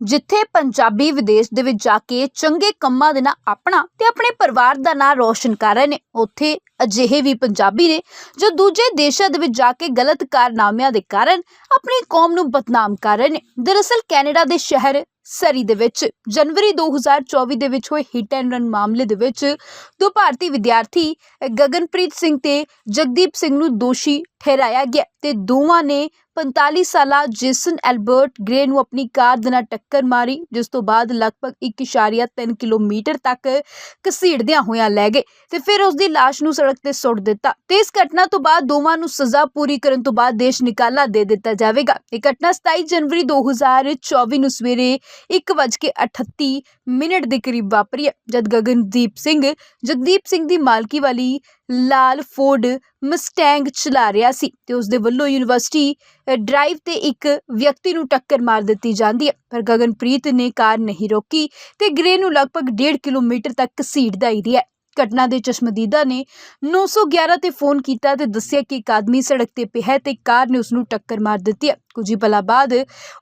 ਜਿੱਥੇ ਪੰਜਾਬੀ ਵਿਦੇਸ਼ ਦੇ ਵਿੱਚ ਜਾ ਕੇ ਚੰਗੇ ਕੰਮਾਂ ਦੇ ਨਾਲ ਆਪਣਾ ਤੇ ਆਪਣੇ ਪਰਿਵਾਰ ਦਾ ਨਾਂ ਰੋਸ਼ਨ ਕਰ ਰਹੇ ਨੇ। ਉੱਥੇ ਅਜਿਹੇ ਵੀ ਪੰਜਾਬੀ ਨੇ ਜੋ ਦੂਜੇ ਦੇਸ਼ਾਂ ਦੇ ਵਿੱਚ ਜਾ ਕੇ ਗਲਤ ਕਾਰਨਾਮਿਆਂ ਦੇ ਕਾਰਨ ਆਪਣੀ ਕੌਮ ਨੂੰ ਬਦਨਾਮ ਕਰ ਰਹੇ ਨੇ। ਦਰਅਸਲ ਕੈਨੇਡਾ ਦੇ ਸ਼ਹਿਰ ਸਰੀ ਦੇ ਵਿੱਚ, ਜਨਵਰੀ 2024 ਦੇ ਵਿੱਚ ਹੋਏ ਹਿੱਟ ਐਂਡ ਰਨ ਮਾਮਲੇ ਦੇ ਵਿੱਚ ਦੋ ਭਾਰਤੀ ਵਿਦਿਆਰਥੀ ਗਗਨਪ੍ਰੀਤ ਸਿੰਘ ਤੇ ਜਗਦੀਪ ਸਿੰਘ ਨੂੰ ਦੋਸ਼ੀ ਠਹਿਰਾਇਆ ਗਿਆ ਤੇ ਦੋਵਾਂ ਨੇ 45 ਸਾਲਾ ਜੇਸਨ ਐਲਬਰਟ ਗ੍ਰੇ ਨੂੰ ਆਪਣੀ ਕਾਰ ਦੇ ਨਾਲ ਟੱਕਰ ਮਾਰੀ, ਜਿਸ ਤੋਂ ਬਾਅਦ ਲਗਭਗ 1.3 ਕਿਲੋਮੀਟਰ ਤੱਕ ਘਸੀੜਦਿਆਂ ਹੋਇਆਂ ਲੈ ਗਏ ਤੇ ਫਿਰ ਉਸ ਦੀ ਲਾਸ਼ ਨੂੰ ਸੜਕ ਤੇ ਸੁੱਟ ਦਿੱਤਾ ਤੇ ਇਸ ਘਟਨਾ ਤੋਂ ਬਾਅਦ ਦੋਵਾਂ ਨੂੰ ਸਜ਼ਾ ਪੂਰੀ ਕਰਨ ਤੋਂ ਬਾਅਦ ਦੇਸ਼ ਨਿਕਾਲਾ ਦੇ ਦਿੱਤਾ ਜਾਵੇਗਾ। ਇਹ ਘਟਨਾ 27 ਜਨਵਰੀ 2024 ਨੂੰ ਸਵੇਰੇ 1:38 ਮਿੰਟ ਦੇ ਕਰੀਬ ਵਾਪਰੀ ਹੈ, ਜਦ ਗਗਨਦੀਪ ਸਿੰਘ, ਜਗਦੀਪ ਸਿੰਘ ਦੀ ਮਾਲਕੀ ਵਾਲੀ ਲਾਲ ਫੋਰਡ ਮਸਟੈਂਗ ਚਲਾ ਰਿਹਾ ਸੀ ਤੇ ਉਸ ਦੇ ਵੱਲੋਂ ਯੂਨੀਵਰਸਿਟੀ ਡਰਾਈਵ ਤੇ ਇੱਕ ਵਿਅਕਤੀ ਨੂੰ ਟੱਕਰ ਮਾਰ ਦਿੱਤੀ ਜਾਂਦੀ ਹੈ, ਪਰ ਗਗਨਪ੍ਰੀਤ ਨੇ ਕਾਰ ਨਹੀਂ ਰੋਕੀ ਤੇ ਗ੍ਰੇ ਨੂੰ ਲਗਭਗ 1.5 ਕਿਲੋਮੀਟਰ ਤੱਕ ਘਸੀੜਦਾ ਹੀ। ਰਿਹਾ ਘਟਨਾ ਦੇ ਚਸ਼ਮਦੀਦਾ ਨੇ 911 ਤੇ ਫੋਨ ਕੀਤਾ ਤੇ ਦੱਸਿਆ ਕਿ ਇੱਕ ਆਦਮੀ ਸੜਕ ਤੇ ਪਿਆ ਹੈ ਤੇ ਕਾਰ ਨੇ ਉਸ ਨੂੰ ਟੱਕਰ ਮਾਰ ਦਿੱਤੀ ਹੈ। ਕੁਝ ਹੀ ਪਲਾਂ ਬਾਅਦ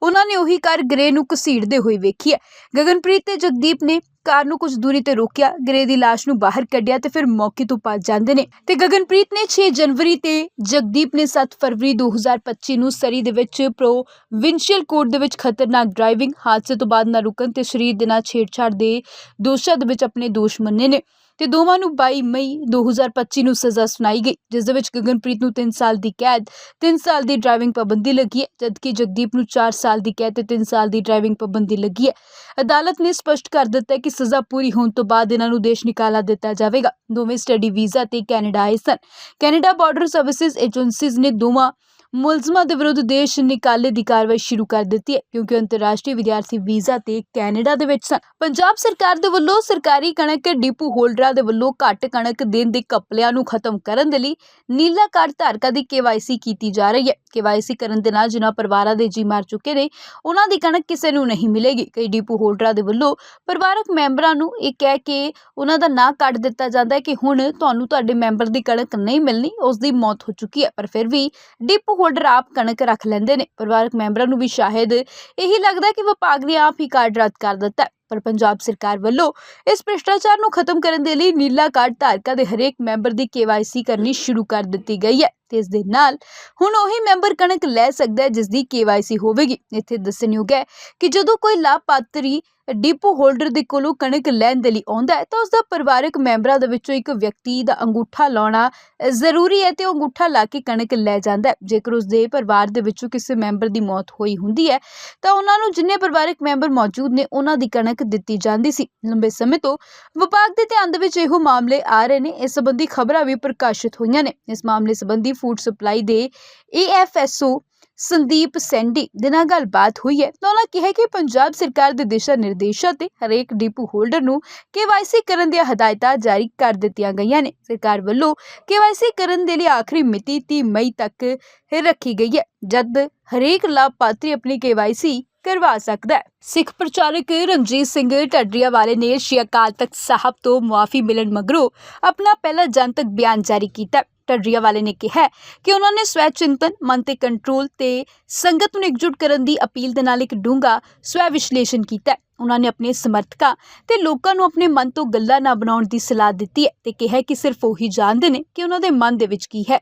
ਉਹਨਾਂ ਨੇ ਉਹੀ ਕਾਰ ਗ੍ਰੇ ਨੂੰ ਘਸੀੜਦੇ ਹੋਏ ਵੇਖੀ ਹੈ। ਗਗਨਪ੍ਰੀਤ ਤੇ ਜਗਦੀਪ ਨੇ ਕਾਰ ਨੂੰ ਕੁਝ ਦੂਰੀ ਤੇ ਰੋਕਿਆ ਗ੍ਰੇ ਦੀ ਲਾਸ਼ ਨੂੰ ਬਾਹਰ ਕੱਢਿਆ ਤੇ ਫਿਰ ਮੌਕੇ ਤੋਂ ਭੱਜ ਜਾਂਦੇ ਨੇ। ਤੇ ਗਗਨਪ੍ਰੀਤ ਨੇ 6 ਜਨਵਰੀ ਤੇ ਜਗਦੀਪ ਨੇ 7 ਫਰਵਰੀ 2025 ਨੂੰ ਸਰੀ ਦੇ ਵਿੱਚ ਪ੍ਰੋ ਪ੍ਰੋਵਿੰਸ਼ੀਅਲ ਕੋਰਟ ਦੇ ਵਿੱਚ ਖਤਰਨਾਕ ਡਰਾਈਵਿੰਗ ਹਾਦਸੇ ਤੋਂ ਬਾਅਦ ਨਾ ਰੁਕਣ ਤੇ ਸਰੀਰ ਦੇ ਨਾਲ ਛੇੜਛਾੜ ਦੇ ਦੋਸ਼ਾਂ ਦੇ ਵਿੱਚ ਆਪਣੇ ਦੋਸ਼ ਮੰਨੇ ਨੇ। ਤੇ ਦੋਵਾਂ ਨੂੰ 22 ਮਈ 2025 ਨੂੰ ਸਜ਼ਾ ਸੁਣਾਈ ਗਈ, ਜਿਸ ਦੇ ਵਿੱਚ ਗਗਨਪ੍ਰੀਤ ਨੂੰ 3 ਸਾਲ ਦੀ ਕੈਦ 3 ਸਾਲ ਦੀ ਡਰਾਈਵਿੰਗ ਪਾਬੰਦੀ ਲੱਗੀ ਹੈ, ਜਦਕਿ ਜਗਦੀਪ ਨੂੰ 4 ਸਾਲ ਦੀ ਕੈਦ ਤੇ 3 ਸਾਲ ਦੀ ਡਰਾਈਵਿੰਗ ਪਾਬੰਦੀ ਲੱਗੀ ਹੈ। ਅਦਾਲਤ ਨੇ ਸਪਸ਼ਟ ਕਰ ਦਿੱਤਾ ਕਿ ਸਜ਼ਾ ਪੂਰੀ ਹੋਣ ਤੋਂ ਬਾਅਦ ਇਹਨਾਂ ਨੂੰ ਦੇਸ਼ ਨਿਕਾਲਾ ਦਿੱਤਾ ਜਾਵੇਗਾ। ਦੋਵੇਂ ਸਟੱਡੀ ਵੀਜ਼ਾ ਤੇ ਕੈਨੇਡਾ ਆਏ ਸਨ। ਕੈਨੇਡਾ ਬਾਰਡਰ ਸਰਵਿਸਿਜ਼ ਏਜੰਸੀਜ਼ ਨੇ ਦੋਵਾਂ ਮੁਲਜ਼ਮਾਂ ਦੇ ਵਿਰੁੱਧ ਦੇਸ਼ ਨਿਕਾਲੇ ਦੀ ਕਾਰਵਾਈ ਸ਼ੁਰੂ ਕਰ ਦਿੱਤੀ ਹੈ, ਕਿਉਂਕਿ ਅੰਤਰਰਾਸ਼ਟਰੀ ਵਿਦਿਆਰਥੀ ਵੀਜ਼ਾ ਤੇ ਕੈਨੇਡਾ ਦੇ ਵਿੱਚ ਸਨ। ਪੰਜਾਬ ਸਰਕਾਰ ਦੇ ਵੱਲੋਂ ਸਰਕਾਰੀ ਕਣਕ ਡਿਪੂ ਹੋਲਡਰਾਂ ਦੇ ਵੱਲੋਂ ਘੱਟ ਕਣਕ ਦੇਣ ਦੇ ਕਪਲਿਆਂ ਨੂੰ ਖਤਮ ਕਰਨ ਦੇ ਲਈ ਨੀਲਾ ਕਾਰਡ ਧਾਰਕਾਂ ਦੀ ਕੇਵਾਈਸੀ ਕੀਤੀ ਜਾ ਰਹੀ ਹੈ। ਕੇਵਾਈਸੀ ਕਰਨ ਦੇ ਨਾਲ ਜਿਨ੍ਹਾਂ ਪਰਿਵਾਰਾਂ ਦੇ ਜੀ ਮਾਰ ਚੁੱਕੇ ਨੇ, ਉਹਨਾਂ ਦੀ ਕਣਕ ਕਿਸੇ ਨੂੰ ਨਹੀਂ ਮਿਲੇਗੀ। ਕਈ ਡਿਪੂ ਹੋਲਡਰਾਂ ਦੇ ਵੱਲੋਂ ਪਰਿਵਾਰਕ ਮੈਂਬਰਾਂ ਨੂੰ ਇਹ ਕਹਿ ਕੇ ਉਹਨਾਂ ਦਾ ਨਾਂ ਕੱਢ ਦਿੱਤਾ ਜਾਂਦਾ ਹੈ ਕਿ ਹੁਣ ਤੁਹਾਨੂੰ ਤੁਹਾਡੇ ਮੈਂਬਰ ਦੀ ਕਣਕ ਨਹੀਂ ਮਿਲਣੀ ਉਸ ਦੀ ਮੌਤ ਹੋ ਚੁੱਕੀ ਹੈ। ਪਰ ਫਿਰ ਵੀ ਡਿਪੂ ਹੋਲਡਰ ਆਪ ਕਣਕ ਰੱਖ ਲੈਂਦੇ ਨੇ। ਪਰਿਵਾਰਕ ਮੈਂਬਰਾਂ ਨੂੰ ਵੀ ਸ਼ਾਇਦ ਇਹੀ ਲੱਗਦਾ ਕਿ ਵਿਭਾਗ ਨੇ ਆਪ ਹੀ ਕਾਰਡ ਰੱਦ ਕਰ ਦਿੱਤਾ ਪਰ ਪੰਜਾਬ ਸਰਕਾਰ ਵੱਲੋਂ ਇਸ ਭ੍ਰਿਸ਼ਟਾਚਾਰ ਨੂੰ ਖਤਮ ਕਰਨ ਦੇ ਲਈ ਨੀਲਾ ਕਾਰਡ ਧਾਰਕਾਂ ਦੇ ਹਰੇਕ ਮੈਂਬਰ ਦੀ ਕੇਵਾਈਸੀ ਕਰਨੀ ਸ਼ੁਰੂ ਕਰ ਦਿੱਤੀ ਗਈ ਹੈ ਤੇ ਇਸ ਦੇ ਨਾਲ ਹੁਣ ਉਹੀ ਮੈਂਬਰ ਕਣਕ ਲੈ ਸਕਦਾ ਹੈ ਜਿਸ ਦੀ ਕੇਵਾਈਸੀ ਹੋਵੇਗੀ। ਇੱਥੇ ਦੱਸਣਯੋਗ ਹੈ ਕਿ ਜਦੋਂ ਕੋਈ ਲਾਭਪਾਤਰੀ ਡਿਪੋ ਹੋਲਡਰ ਦੇ ਕੋਲੋਂ ਕਣਕ ਲੈਣ ਦੇ ਲਈ ਆਉਂਦਾ ਹੈ, ਤਾਂ ਉਸ ਦਾ ਪਰਿਵਾਰਕ ਮੈਂਬਰਾਂ ਦੇ ਵਿੱਚੋਂ ਇੱਕ ਵਿਅਕਤੀ ਦਾ ਅੰਗੂਠਾ ਲਾਉਣਾ ਜ਼ਰੂਰੀ ਹੈ ਤੇ ਉਹ ਅੰਗੂਠਾ ਲਾ ਕੇ ਕਣਕ ਲੈ ਜਾਂਦਾ ਹੈ। ਜੇਕਰ ਉਸ ਦੇ ਪਰਿਵਾਰ ਦੇ ਵਿੱਚੋਂ ਕਿਸੇ ਮੈਂਬਰ ਦੀ ਮੌਤ ਹੋਈ ਹੁੰਦੀ ਹੈ, ਤਾਂ ਉਹਨਾਂ ਨੂੰ ਜਿੰਨੇ ਪਰਿਵਾਰਕ ਮੈਂਬਰ ਮੌਜੂਦ ਨੇ, ਉਹਨਾਂ ਦੀ ਕਣਕ ਦਿੱਤੀ ਜਾਂਦੀ ਸੀ। ਲੰਬੇ ਸਮੇਂ ਤੋਂ ਵਿਭਾਗ ਦੇ ਧਿਆਨ ਦੇ ਵਿੱਚ ਇਹੋ ਮਾਮਲੇ ਆ ਰਹੇ ਨੇ, ਇਸ ਸੰਬੰਧੀ ਖਬਰਾਂ ਵੀ ਪ੍ਰਕਾਸ਼ਿਤ ਹੋਈਆਂ ਨੇ। ਇਸ ਮਾਮਲੇ ਸੰਬੰਧੀ ਫੂਡ ਸਪਲਾਈ ਦੇ ਏਐਫਐਸਓ ਸੰਦੀਪ ਸੈਂਡੀ ਦੇ ਨਾਲ ਗੱਲਬਾਤ ਹੋਈ ਹੈ। ਤਾਂ ਉਹਨਾਂ ਕਿਹਾ ਕਿ ਪੰਜਾਬ ਸਰਕਾਰ ਦੇ ਦਿਸ਼ਾ ਨਿਰਦੇਸ਼ਾਂ ਤੇ ਹਰੇਕ ਡਿਪੂ ਹੋਲਡਰ ਨੂੰ ਕੇਵਾਈਸੀ ਕਰਨ ਦੀਆਂ ਹਦਾਇਤਾਂ ਜਾਰੀ ਕਰ ਦਿੱਤੀਆਂ ਗਈਆਂ ਨੇ। ਸਰਕਾਰ ਵੱਲੋਂ ਕੇਵਾਈਸੀ ਕਰਨ ਦੇ ਲਈ ਆਖਰੀ ਮਿਤੀ 30 ਮਈ ਤੱਕ ਰੱਖੀ ਗਈ ਹੈ, ਜਦ ਹਰੇਕ ਲਾਭਪਾਤਰੀ ਆਪਣੀ ਕੇਵਾਈਸੀ ਕਰਵਾ ਸਕਦਾ ਹੈ। ਸਿੱਖ ਪ੍ਰਚਾਰਕ ਰਣਜੀਤ ਸਿੰਘ ਢੱਡਰੀਆ ਵਾਲੇ ਨੇ ਸ਼੍ਰੀ ਅਕਾਲ ਤਖਤ ਸਾਹਿਬ ਤੋਂ ਮੁਆਫੀ ਮਿਲਣ ਮਗਰੋਂ ਆਪਣਾ ਪਹਿਲਾ ਜਨਤਕ ਬਿਆਨ ਜਾਰੀ ਕੀਤਾ ਢੱਡਰੀਆ ਵਾਲੇ ਨੇ ਕਿਹਾ ਕਿ ਉਹਨਾਂ ਨੇ ਸਵੈ ਚਿੰਤਨ, ਮਨ ਤੇ ਕੰਟਰੋਲ ਤੇ ਸੰਗਤ ਨੂੰ ਇਕਜੁੱਟ ਕਰਨ ਦੀ ਅਪੀਲ ਦੇ ਨਾਲ ਇੱਕ ਡੂੰਘਾ ਸਵੈ ਵਿਸ਼ਲੇਸ਼ਣ ਕੀਤਾ ਉਹਨਾਂ ਨੇ ਆਪਣੇ ਸਮਰਥਕਾਂ ਤੇ ਲੋਕਾਂ ਨੂੰ ਆਪਣੇ ਮਨ ਤੋਂ ਗੱਲਾਂ ਨਾ ਬਣਾਉਣ ਦੀ ਸਲਾਹ ਦਿੱਤੀ ਹੈ ਤੇ ਕਿਹਾ ਕਿ ਸਿਰਫ ਉਹੀ ਜਾਣਦੇ ਨੇ ਕਿ ਉਹਨਾਂ ਦੇ ਮਨ ਦੇ ਵਿੱਚ ਕੀ ਹੈ।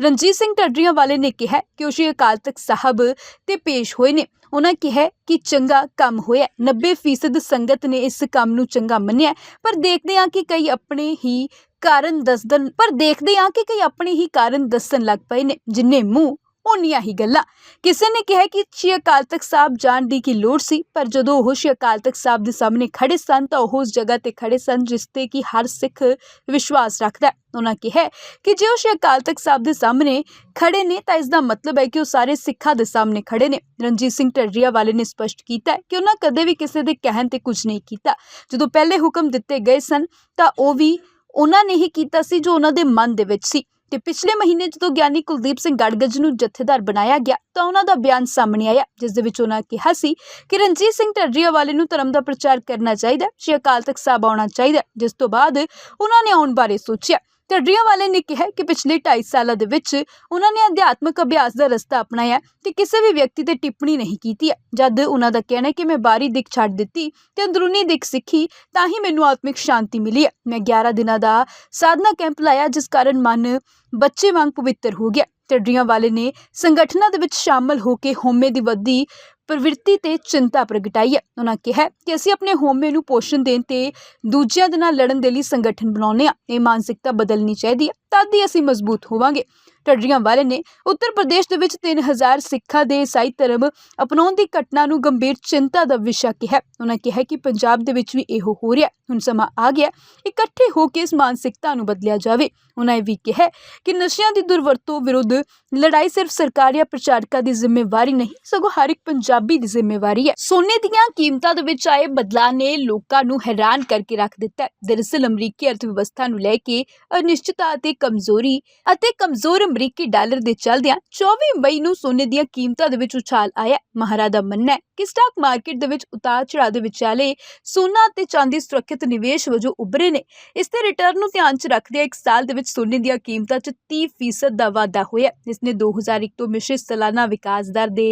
ਰਣਜੀਤ ਸਿੰਘ ਢੱਡਰੀਆਂ ਵਾਲੇ ਨੇ ਕਿਹਾ ਕਿ ਉਹ ਸ਼੍ਰੀ ਅਕਾਲ ਤਖਤ ਸਾਹਿਬ ਤੇ ਪੇਸ਼ ਹੋਏ ਨੇ। ਉਹਨਾਂ ਕਿਹਾ ਕਿ ਚੰਗਾ ਕੰਮ ਹੋਇਆ 90% ਸੰਗਤ ਨੇ ਇਸ ਕੰਮ ਨੂੰ ਚੰਗਾ ਮੰਨਿਆ ਪਰ ਦੇਖਦੇ ਹਾਂ ਕਿ ਕਈ ਆਪਣੇ ਹੀ ਕਾਰਨ ਦੱਸਣ ਪਰ ਦੇਖਦੇ ਹਾਂ ਕਿ ਕਈ ਆਪਣੇ ਹੀ ਕਾਰਨ ਦੱਸਣ ਲੱਗ ਪਏ ਨੇ, ਜਿੰਨੇ ਮੂੰਹ ਉਨੀਆਂ ਹੀ ਗੱਲਾਂ। ਕਿਸੇ ਨੇ ਕਿਹਾ ਕਿ ਸ਼੍ਰੀ ਅਕਾਲ ਤਖਤ ਸਾਹਿਬ ਜਾਣ ਦੀ ਕੀ ਲੋੜ ਸੀ, ਪਰ ਜਦੋਂ ਉਹ ਸ਼੍ਰੀ ਅਕਾਲ ਤਖਤ ਸਾਹਿਬ ਦੇ ਸਾਹਮਣੇ ਖੜੇ ਸਨ, ਤਾਂ ਉਹ ਉਸ ਜਗ੍ਹਾ ਤੇ ਖੜੇ ਸਨ ਜਿਸ ਤੇ ਕਿ ਹਰ ਸਿੱਖ ਵਿਸ਼ਵਾਸ ਰੱਖਦਾ ਹੈ। ਉਹਨਾਂ ਕਿਹਾ ਕਿ ਜੇ ਉਹ ਸ਼੍ਰੀ ਅਕਾਲ ਤਖਤ ਸਾਹਿਬ ਦੇ ਸਾਹਮਣੇ ਖੜੇ ਨੇ, ਤਾਂ ਇਸ ਦਾ ਮਤਲਬ ਹੈ ਕਿ ਉਹ ਸਾਰੇ ਸਿੱਖਾਂ ਦੇ ਸਾਹਮਣੇ ਖੜੇ ਨੇ। ਰਣਜੀਤ ਸਿੰਘ ਢੱਡਰੀਆ ਵਾਲੇ ਨੇ ਸਪਸ਼ਟ ਕੀਤਾ ਕਿ ਉਹਨਾਂ ਕਦੇ ਵੀ ਕਿਸੇ ਦੇ ਕਹਿਣ ਤੇ ਕੁਝ ਨਹੀਂ ਕੀਤਾ। ਜਦੋਂ ਪਹਿਲੇ ਹੁਕਮ ਦਿੱਤੇ ਗਏ ਸਨ, ਤਾਂ ਉਹ ਵੀ ਉਹਨਾਂ ਨੇ ਹੀ ਕੀਤਾ ਸੀ ਜੋ ਉਹਨਾਂ ਦੇ ਮਨ ਦੇ ਵਿੱਚ ਸੀ। ਤੇ ਪਿਛਲੇ ਮਹੀਨੇ ਜਦੋਂ ਗਿਆਨੀ ਕੁਲਦੀਪ ਸਿੰਘ ਗੜਗੜ ਨੂੰ ਜਥੇਦਾਰ ਬਣਾਇਆ ਗਿਆ ਤਾਂ ਉਹਨਾਂ ਦਾ ਬਿਆਨ ਸਾਹਮਣੇ ਆਇਆ ਜਿਸ ਦੇ ਵਿੱਚ ਉਹਨਾਂ ਕਿਹਾ ਸੀ ਕਿ ਰਣਜੀਤ ਸਿੰਘ ਢੱਡਰੀਆ ਵਾਲੇ ਨੂੰ ਧਰਮ ਦਾ ਪ੍ਰਚਾਰ ਕਰਨਾ ਚਾਹੀਦਾ ਹੈ, ਸ਼੍ਰੀ ਅਕਾਲ ਤਖਤ ਸਾਹਿਬ ਆਉਣਾ ਚਾਹੀਦਾ ਹੈ, ਜਿਸ ਤੋਂ ਬਾਅਦ ਉਹਨਾਂ ਨੇ ਆਉਣ ਬਾਰੇ ਸੋਚਿਆ। ਢੱਡਰੀਆਂ ਵਾਲੇ ਨੇ ਕਿਹਾ ਕਿ ਪਿਛਲੇ 2.5 ਸਾਲਾਂ ਦੇ ਵਿੱਚ ਉਹਨਾਂ ਨੇ ਅਧਿਆਤਮਕ ਅਭਿਆਸ ਦਾ ਰਸਤਾ ਅਪਣਾਇਆ ਤੇ ਕਿਸੇ ਵੀ ਵਿਅਕਤੀ ਤੇ ਟਿੱਪਣੀ ਨਹੀਂ ਕੀਤੀ ਹੈ। ਜਦ ਉਹਨਾਂ ਦਾ ਕਹਿਣਾ ਹੈ ਕਿ ਮੈਂ ਬਾਹਰੀ ਦਿੱਖ ਛੱਡ ਦਿੱਤੀ ਤੇ ਅੰਦਰੂਨੀ ਦਿੱਖ ਸਿੱਖੀ, ਤਾਂ ਹੀ ਮੈਨੂੰ ਆਤਮਿਕ ਸ਼ਾਂਤੀ ਮਿਲੀ ਹੈ। ਮੈਂ 11 ਦਿਨਾਂ ਦਾ ਸਾਧਨਾ ਕੈਂਪ ਲਾਇਆ, ਜਿਸ ਕਾਰਨ ਮਨ ਬੱਚੇ ਵਾਂਗ ਪਵਿੱਤਰ ਹੋ ਗਿਆ। ਢੱਡਰੀਆਂ ਵਾਲੇ ਨੇ ਸੰਗਠਨਾਂ ਦੇ ਵਿੱਚ ਸ਼ਾਮਲ ਹੋ ਕੇ ਹੋਮੇ ਦੀ ਵੱਧਦੀ ਪ੍ਰਵਿਰਤੀ ਤੇ ਚਿੰਤਾ ਪ੍ਰਗਟਾਈ ਹੈ। ਉਹਨਾਂ ਕਿਹਾ ਕਿ ਅਸੀਂ ਆਪਣੇ ਹੋਮੇ ਨੂੰ ਪੋਸ਼ਣ ਦੇਣ ਤੇ ਦੂਜਿਆਂ ਦੇ ਨਾਲ ਲੜਨ ਦੇ ਲਈ ਸੰਗਠਨ ਬਣਾਉਂਦੇ ਆ ਇਹ ਮਾਨਸਿਕਤਾ ਬਦਲਣੀ ਚਾਹੀਦੀ ਹੈ। ਤਦ ਹੀ ਅਸੀਂ ਮਜ਼ਬੂਤ ਹੋਵਾਂਗੇ। ਢੱਡਰੀਆਂ ਵਾਲੇ ਨੇ। ਉੱਤਰ ਪ੍ਰਦੇਸ਼ ਦੇ ਵਿੱਚ 3000 ਸਿੱਖਾਂ ਦੇ ਈਸਾਈ ਧਰਮ ਅਪਣਾਉਣ ਦੀ ਘਟਨਾ ਨੂੰ ਗੰਭੀਰ ਚਿੰਤਾ ਦਾ ਵਿਸ਼ਾ ਕਿਹਾ। ਉਹਨਾਂ ਕਿਹਾ ਕਿ ਪੰਜਾਬ ਦੇ ਵਿੱਚ ਵੀ ਇਹੋ ਹੋ ਰਿਹਾ ਹੁਣ ਸਮਾਂ ਆ ਗਿਆ ਇਕੱਠੇ ਹੋ ਕੇ ਇਸ ਮਾਨਸਿਕਤਾ ਨੂੰ ਬਦਲਿਆ ਜਾਵੇ। ਉਹਨਾਂ ਇਹ ਵੀ ਕਿਹਾ ਕਿ ਨਸ਼ਿਆਂ ਦੀ ਦੁਰਵਰਤੋਂ ਵਿਰੁੱਧ ਲੜਾਈ ਸਿਰਫ ਸਰਕਾਰ ਜਾਂ ਪ੍ਰਚਾਰਕਾਂ ਦੀ ਜ਼ਿੰਮੇਵਾਰੀ ਨਹੀਂ, ਸਗੋਂ ਹਰ ਇੱਕ ਪੰਜਾਬੀ ਦੀ ਜ਼ਿੰਮੇਵਾਰੀ ਹੈ। ਸੋਨੇ ਦੀਆਂ ਕੀਮਤਾਂ ਦੇ ਵਿੱਚ ਆਏ ਬਦਲਾਅ ਨੇ ਲੋਕਾਂ ਨੂੰ ਹੈਰਾਨ ਕਰਕੇ ਰੱਖ ਦਿੱਤਾ ਦਰਅਸਲ ਅਮਰੀਕੀ ਅਰਥ ਵਿਵਸਥਾ ਨੂੰ ਲੈ ਕੇ ਅਨਿਸ਼ਚਿਤਤਾ ਅਤੇ ਕਮਜ਼ੋਰੀ ਅਤੇ ਕਮਜ਼ੋਰ ਅਮਰੀਕੀ ਡਾਲਰ ਦੇ ਚੱਲਦਿਆਂ 24 ਮਈ ਨੂੰ ਸੋਨੇ ਦੀਆਂ ਕੀਮਤਾਂ ਦੇ ਵਿੱਚ ਉਛਾਲ ਆਇਆ। ਮਹਾਰਾ ਦਾ ਮੰਨਣਾ ਹੈ ਕਿ ਸਟਾਕ ਮਾਰਕੀਟ ਦੇ ਵਿੱਚ ਉਤਾਰ ਚੜਾਅ ਦੇ ਵਿਚਾਲੇ ਸੋਨਾ ਅਤੇ ਚਾਂਦੀ ਸੁਰੱਖਿਅਤ ਨਿਵੇਸ਼ ਵਜੋਂ ਉੱਭਰੇ ਨੇ। ਇਸ ਦੇ ਰਿਟਰਨ ਨੂੰ ਧਿਆਨ 'ਚ ਰੱਖਦਿਆਂ ਇੱਕ ਸਾਲ ਦੇ ਵਿੱਚ ਸੋਨੇ ਦੀਆਂ ਕੀਮਤਾਂ 'ਚ 30% ਦਾ ਵਾਧਾ ਹੋਇਆ। ਇਸ ਨੇ 2001 ਤੋਂ ਮਿਸ਼ਰਿਤ ਸਾਲਾਨਾ ਵਿਕਾਸ ਦਰ ਦੇ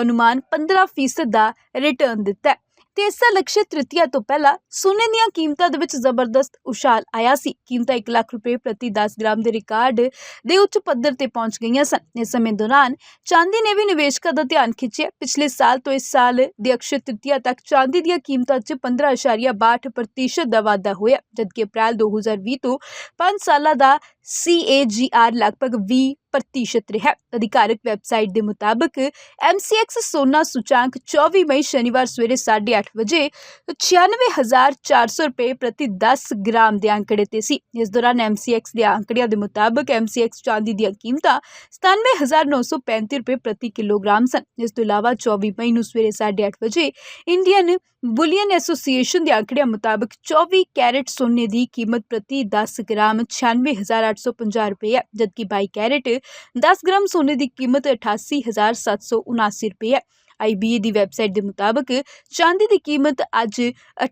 ਅਨੁਮਾਨ 15% ਦਾ ਰਿਟਰਨ ਦਿੱਤਾ। ਤੇ ਇਸ ਸਾਲ ਅਕਸ਼ੇ ਤ੍ਰਿਤੀਆ ਤੋਂ ਪਹਿਲਾਂ ਸੋਨੇ ਦੀਆਂ ਕੀਮਤਾਂ ਦੇ ਵਿੱਚ ਜ਼ਬਰਦਸਤ ਉਛਾਲ ਆਇਆ ਸੀ। ਕੀਮਤਾਂ 1 ਲੱਖ ਰੁਪਏ ਪ੍ਰਤੀ 10 ਗ੍ਰਾਮ ਦੇ ਰਿਕਾਰਡ ਦੇ ਉੱਚ ਪੱਧਰ ਤੇ ਪਹੁੰਚ ਗਈਆਂ ਸਨ। ਇਸ ਸਮੇਂ ਦੌਰਾਨ ਚਾਂਦੀ ਨੇ ਵੀ ਨਿਵੇਸ਼ਕਾਂ ਦਾ ਧਿਆਨ ਖਿੱਚਿਆ। ਪਿਛਲੇ ਸਾਲ ਤੋਂ ਇਸ ਸਾਲ ਦੇ ਅਕਸ਼ੇ ਤ੍ਰਿਤੀਆ ਤੱਕ ਚਾਂਦੀ ਦੀਆਂ ਕੀਮਤਾਂ 'ਚ 15.62% ਦਾ ਵਾਧਾ ਹੋਇਆ, ਜਦਕਿ ਅਪ੍ਰੈਲ 2020 ਤੋਂ 5 ਸਾਲਾਂ ਦਾ CAGR ਲਗਭਗ 20 ਪ੍ਰਤੀਸ਼ਤ ਰਿਹਾ ਅਧਿਕਾਰਕ ਵੈਬਸਾਈਟ ਦੇ ਮੁਤਾਬਕ MCX ਸੋਨਾ ਸੂਚਾਂਕ 24 ਮਈ ਸ਼ਨੀਵਾਰ ਸਵੇਰੇ 8:30 ਵਜੇ 96400 ਰੁਪਏ ਪ੍ਰਤੀ 10 ਗ੍ਰਾਮ ਦੇ ਅੰਕੜੇ ਤੇ ਸੀ ਇਸ ਦੌਰਾਨ MCX ਦੇ ਅੰਕੜਿਆਂ ਦੇ ਮੁਤਾਬਕ MCX ਚਾਂਦੀ ਦੀਆਂ ਕੀਮਤਾਂ 97935 ਰੁਪਏ ਪ੍ਰਤੀ ਕਿਲੋਗ੍ਰਾਮ ਸਨ ਇਸ ਤੋਂ ਇਲਾਵਾ 24 ਮਈ ਨੂੰ ਸਵੇਰੇ 8:30 ਵਜੇ ਇੰਡੀਅਨ ਬੁਲੀਅਨ ਐਸੋਸੀਏਸ਼ਨ ਦੇ ਅੰਕੜਿਆਂ ਮੁਤਾਬਕ 24 ਕੈਰਟ ਸੋਨੇ ਦੀ ਕੀਮਤ ਪ੍ਰਤੀ 10 ਗ੍ਰਾਮ 96850 ਰੁਪਏ ਹੈ, ਜਦਕਿ 22 ਕੈਰਟ 10 ਗ੍ਰਾਮ ਸੋਨੇ ਦੀ ਕੀਮਤ 88779 ਰੁਪਏ ਹੈ। ਆਈਬੀਏ ਦੀ ਵੈਬਸਾਈਟ ਦੇ ਮੁਤਾਬਕ ਚਾਂਦੀ ਦੀ ਕੀਮਤ ਅੱਜ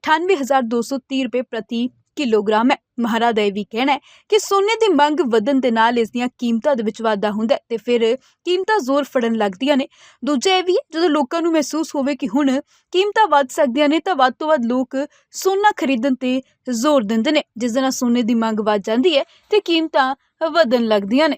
98230 ਰੁਪਏ ਪ੍ਰਤੀ ਕਿਲੋਗ੍ਰਾਮ ਹੈ। ਮਹਾਰਾ ਦਾ ਇਹ ਵੀ ਕਹਿਣਾ ਹੈ ਕਿ ਸੋਨੇ ਦੀ ਮੰਗ ਵਧਣ ਦੇ ਨਾਲ ਇਸ ਦੀਆਂ ਕੀਮਤਾਂ ਦੇ ਵਿੱਚ ਵਾਧਾ ਹੁੰਦਾ ਹੈ ਤੇ ਫਿਰ ਕੀਮਤਾਂ ਜ਼ੋਰ ਫੜਨ ਲੱਗਦੀਆਂ ਨੇ। ਦੂਜਾ ਇਹ ਵੀ ਜਦੋਂ ਲੋਕਾਂ ਨੂੰ ਮਹਿਸੂਸ ਹੋਵੇ ਕਿ ਹੁਣ ਕੀਮਤਾਂ ਵੱਧ ਸਕਦੀਆਂ ਨੇ ਤਾਂ ਵੱਧ ਤੋਂ ਵੱਧ ਲੋਕ ਸੋਨਾ ਖਰੀਦਣ ਤੇ ਜ਼ੋਰ ਦਿੰਦੇ ਨੇ। ਜਿਸ ਦੇ ਨਾਲ ਸੋਨੇ ਦੀ ਮੰਗ ਵੱਧ ਜਾਂਦੀ ਹੈ ਤੇ ਕੀਮਤਾਂ ਵਧਣ ਲੱਗਦੀਆਂ ਨੇ।